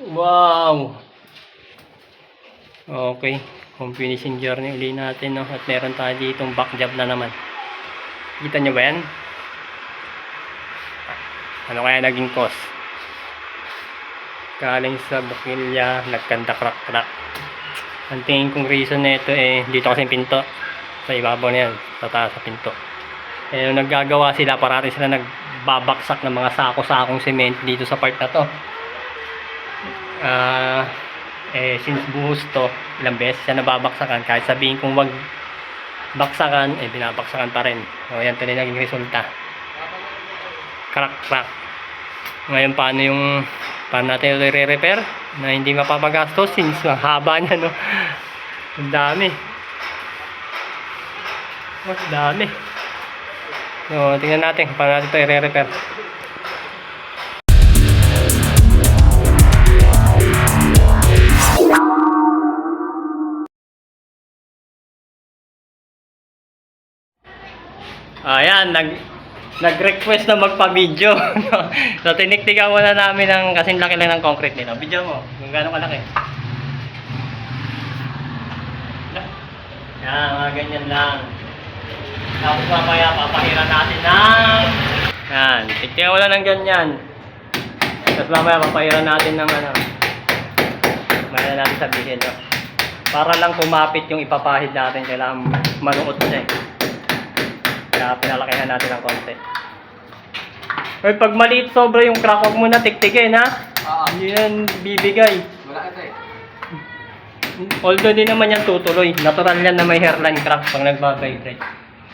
Wow! Okay. Home finishing journey uli natin, no? At meron tayo ditong back job na naman. Kita nyo ba yan? Ano kaya naging cost? Galing sa bukilya, nagkanda crack-crack. Ang tingin kong reason na ito eh, dito kasi pinto. Sa ibabaw na yan, sa taas sa pinto. Eh, nung naggagawa sila, parati sila nagbabaksak ng mga sako-sakong cement dito sa part na to. Ah, eh, since buhos to, ilang beses siya nababaksakan, kahit sabihin kong wag baksakan, eh, binabaksakan pa rin. So, yan tuloy naging resulta. Crack, crack. Ngayon, paano yung, paano natin ito i-repair? Na hindi mapapagastos since ang haba niya, no? Ang dami. Mas dami. So, tingnan natin paano natin ito i-repair. Ayan, nag nag-request na magpa-video. so, tiniktikan muna namin ng kasing laki lang ng concrete nila. Video mo, kung gaano kalaki. Yan, mga ganyan lang. Tapos mamaya, papahira natin ng... Yan, tiktikan mo lang ng ganyan. Tapos mamaya, papahira natin ng ano. Mamaya natin sabihin, no? Para lang kumapit yung ipapahid natin, kailangan manuot siya eh. Kaya pinalakihan natin ng konti. Hoy, pag maliit sobra yung crack, huwag mo na tiktikin, ha? Oo. Hindi yan bibigay. Wala ito eh. Although di naman yan tutuloy. Natural yan na may hairline crack pag nagbabibrate.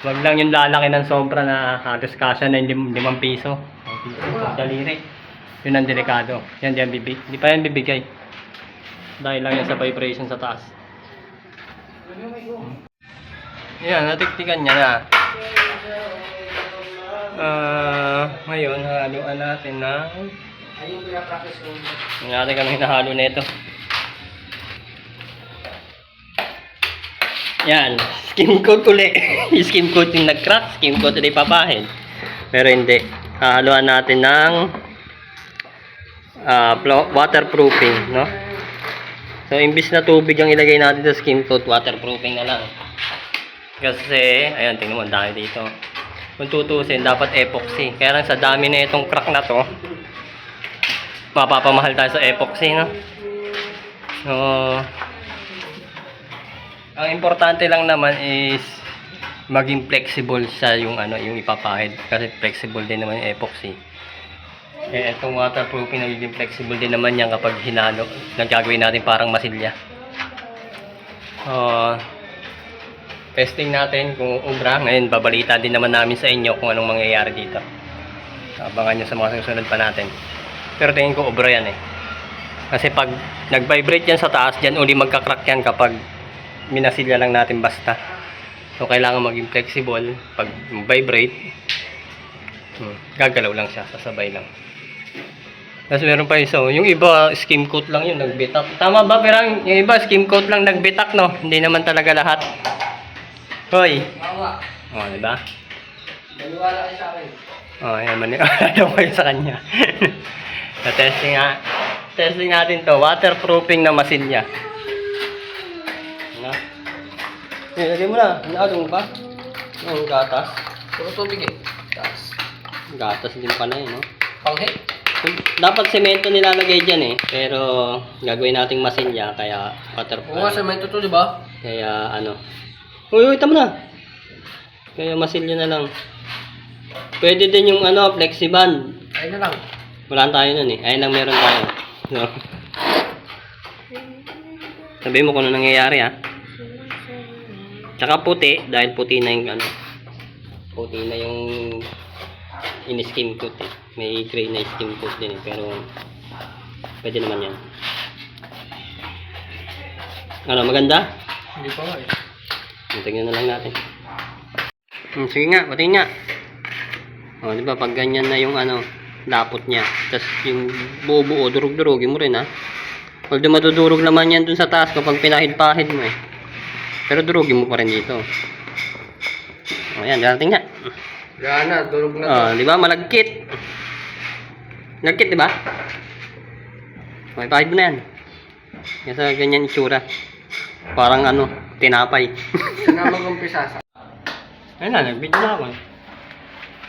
Huwag lang yung lalaki ng sobra na halos kasya na lim- limang piso. Piso, Daliri. Yun ang delikado. Yan, di yan bibig. Di pa yan bibigay. Dahil lang yan sa vibration sa taas. Yan, natiktikan niya na. Ah, ngayon, haluan natin ng... Ayun pinapractice ko. Hindi natin kami hinahalo na ito. Yan, skim coat uli. skim coat yung nag-crack, skim coat ulit papahid. Pero hindi. Hahaluan natin ng plo- waterproofing, no? So, imbis na tubig ang ilagay natin sa skim coat, waterproofing na lang. Kasi, ayan, tingnan mo, ang dami dito. Kung tutusin, dapat epoxy. Kaya lang sa dami na itong crack na to, mapapamahal tayo sa epoxy, no? So, ang importante lang naman is maging flexible sa yung ano, yung ipapahid kasi flexible din naman yung epoxy. Eh, itong waterproofing nagiging flexible din naman yan kapag hinalo. Nagagawin natin parang masilya. Uh, testing natin kung ubra. Ngayon, babalita din naman namin sa inyo kung anong mangyayari dito. Abangan nyo sa mga susunod pa natin. Pero tingin ko obra yan eh. Kasi pag nag-vibrate yan sa taas, dyan uli magka-crack yan kapag minasilya lang natin basta. So, kailangan maging flexible. Pag vibrate, hmm, gagalaw lang siya, sasabay lang. Tapos meron pa isa, oh, yung iba skim coat lang yun, nagbitak. Tama ba, Perang? Yung iba skim coat lang nagbitak, no? Hindi naman talaga lahat. Hoy! Mama, Oh, di ba? naniwala kayo sa akin. Oh, yan maniwala daw kayo sa kanya. so, testing nga. Testing natin to. Waterproofing na masilya. Na? Ilagay mo na. Inaado mo ba? Yung gatas. Puro tubig eh. Tapos, Gatas din pala yun, no? panghe. Dapat semento nilalagay dyan eh. Pero gagawin nating masilya kaya water Oo nga, semento to, di ba? Kaya ano. Uy, uy, tama na. Kaya masilya na lang. Pwede din yung ano, flexiband. Ayun na lang. Wala tayo nun eh. Ayun lang meron tayo. No? Sabi mo kung ano nangyayari ha. Tsaka puti, dahil puti na yung ano. Puti na yung in-skim coat eh. May gray na skim coat din eh. Pero pwede naman yan. Ano, maganda? Hindi pa eh. Tingnan na lang natin. Hmm, sige nga, pati nga. O, di ba, pag ganyan na yung ano, lapot niya. Tapos yung buo-buo, durug-durugin mo rin ha. Although madudurog naman yan dun sa taas kapag pinahid-pahid mo eh. Pero durugin mo pa rin dito. O, yan, darating nga. Gana, durog na. O, di ba, malagkit. Malagkit, di ba? May pahid mo na yan. Yan sa ganyan itsura. Parang ano, tinapay. Saan na mag-umpisa sa? Ayun na, nag-video na ako.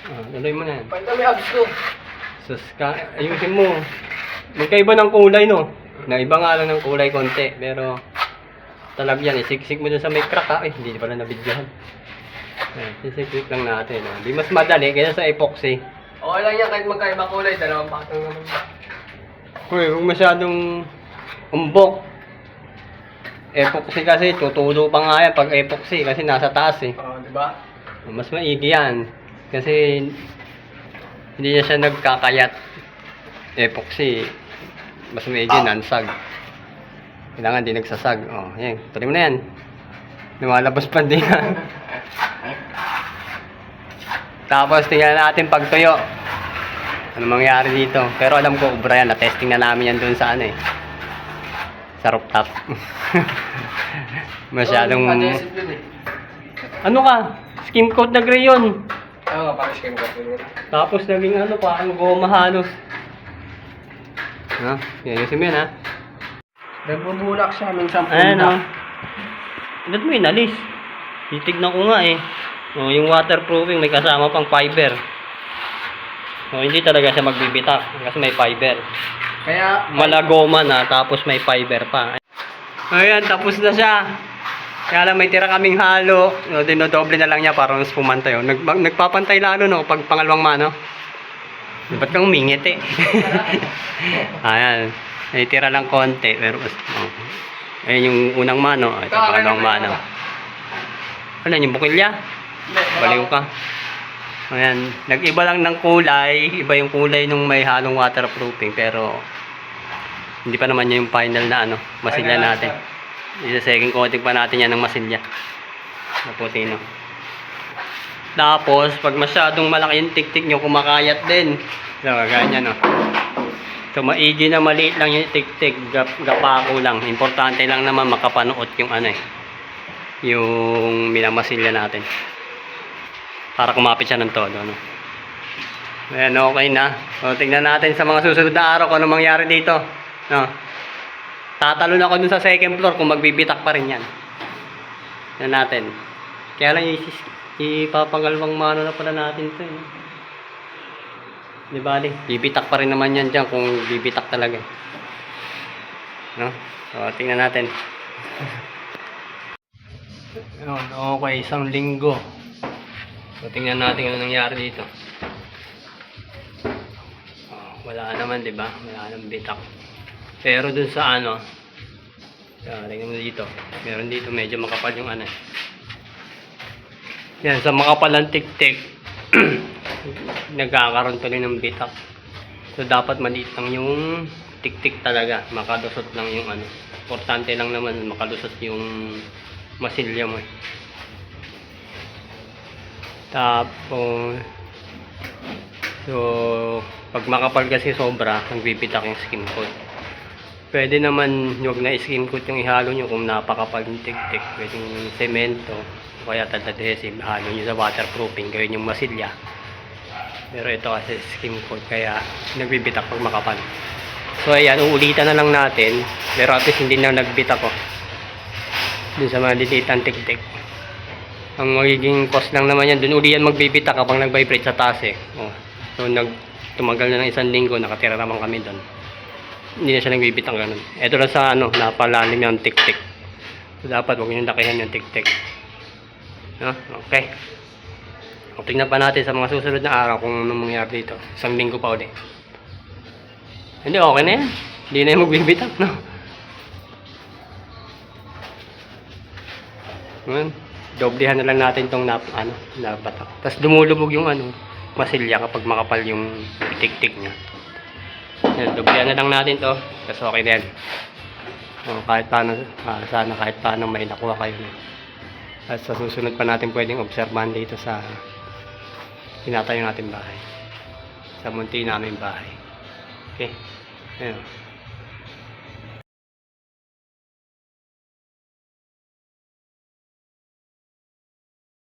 Ah, tuloy mo na yan. Pwede kami abs to. Sus ka, ayusin mo. Magkaiba ng kulay, no? Naiba nga lang ng kulay konti, pero talagyan, isiksik mo dun sa may crack, ha? Eh, hindi pala nabidyohan. Ayan, sisiksik lang natin, ha? Di mas madali kaysa sa epoxy. Okay lang yan kahit magkaiba kulay. Dalawang patong naman. Uy, huwag masyadong umbok. Epoxy kasi, tutulo pa nga yan pag epoxy kasi nasa taas, eh. Oo, di ba? Mas maigi yan. Kasi hindi na siya nagkakayat. Epoxy, mas maigi, nansag. Kailangan di nagsasag. Oh, yan. Tuloy mo na yan. Lumalabas pa din yan. Tapos tingnan natin pagtuyo. Ano mangyari dito. Pero alam ko, ubra yan. Na-testing na namin yan dun sa ano eh. Sa rooftop. Masyadong... Oh, yun eh. Ano ka? Skim coat na gray yun. Oo nga, parang skin ko. Tapos naging ano, parang goma halos. Ha? Yan, mo yan ha. Nagbubulak siya minsan Ayan o. Ba't mo inalis? Titignan ko nga eh. O, yung waterproofing may kasama pang fiber. O, hindi talaga siya magbibitak kasi may fiber. Kaya, Malagoma na tapos may fiber pa. Ayan, tapos na siya. Kaya lang may tira kaming halo. No, dinodoble na lang niya para mas pumantay. Oh. Nag, nagpapantay lalo no pag pangalawang mano. Ba't kang umingit eh? Ayan. May tira lang konti. Pero, oh. Ayan yung unang mano. Ito, Ito, pangalawang mano. Ano yung bukilya? Baliw ka. Ayan. Nag-iba lang ng kulay. Iba yung kulay nung may halong waterproofing. Pero, hindi pa naman yun yung final na ano, masilya Final natin. Isa second coating pa natin yan ng masilya. Na puti no. Tapos, pag masyadong malaki yung tiktik nyo, kumakayat din. So, ganyan no. So, maigi na maliit lang yung tiktik, gap, gapako lang. Importante lang naman makapanuot yung ano eh, yung minamasilya natin. Para kumapit siya ng todo, no. Ayan, okay na. O, tingnan natin sa mga susunod na araw kung ano mangyari dito. No. Tatalon ako dun sa second floor kung magbibitak pa rin yan. Yan natin. Kaya lang isis, ipapangalawang mano na pala natin to eh. Di ba? Bibitak pa rin naman yan dyan kung bibitak talaga. eh. No? So, tingnan natin. Yun, okay, isang linggo. So, tingnan natin ano nangyari dito. Oh, wala naman, di ba? Wala nang bitak. Pero dun sa ano, uh, tingnan mo dito. Meron dito, medyo makapal yung ano. Yan, sa makapal ang tik-tik, nagkakaroon tuloy ng bitak. So, dapat maliit lang yung tik-tik talaga. Makalusot lang yung ano. Importante lang naman makalusot yung masilya mo. eh. Tapos, so, pag makapal kasi sobra, nagbibitak yung skin coat. Pwede naman huwag na skin coat yung ihalo nyo kung napakapal yung tik-tik. Pwede yung semento, o kaya tadadhesive, halo nyo sa waterproofing, gawin yung masilya. Pero ito kasi skin coat, kaya nagbibitak pag makapal. So ayan, uulitan na lang natin. Pero at least hindi na nagbitak ko. Dun sa maliliit ang tik-tik. Ang magiging cost lang naman yan, dun uli yan magbibitak kapag nag-vibrate sa taas eh. Oh. So nag tumagal na ng isang linggo, nakatira naman kami doon. Hindi na siya nagbibitak ganun. Ito lang sa ano, napalalim yung tik-tik. So dapat huwag nyo lakihan yung tik-tik. No? Okay. O, tingnan pa natin sa mga susunod na araw kung anong mangyari dito. Isang linggo pa ulit. Hindi, okay na yan. Hindi na yung magbibitak, no? Ngayon, doblehan na lang natin tong nap, ano, nabatak. Tapos lumulubog yung ano, masilya kapag makapal yung tik-tik niya. Yan, doblehan na lang natin to. Tapos okay na yan. O, kahit paano, ah, sana kahit paano may nakuha kayo. At sa susunod pa natin pwedeng obserbahan dito sa tinatayo natin bahay. Sa munti namin bahay. Okay? Ayun.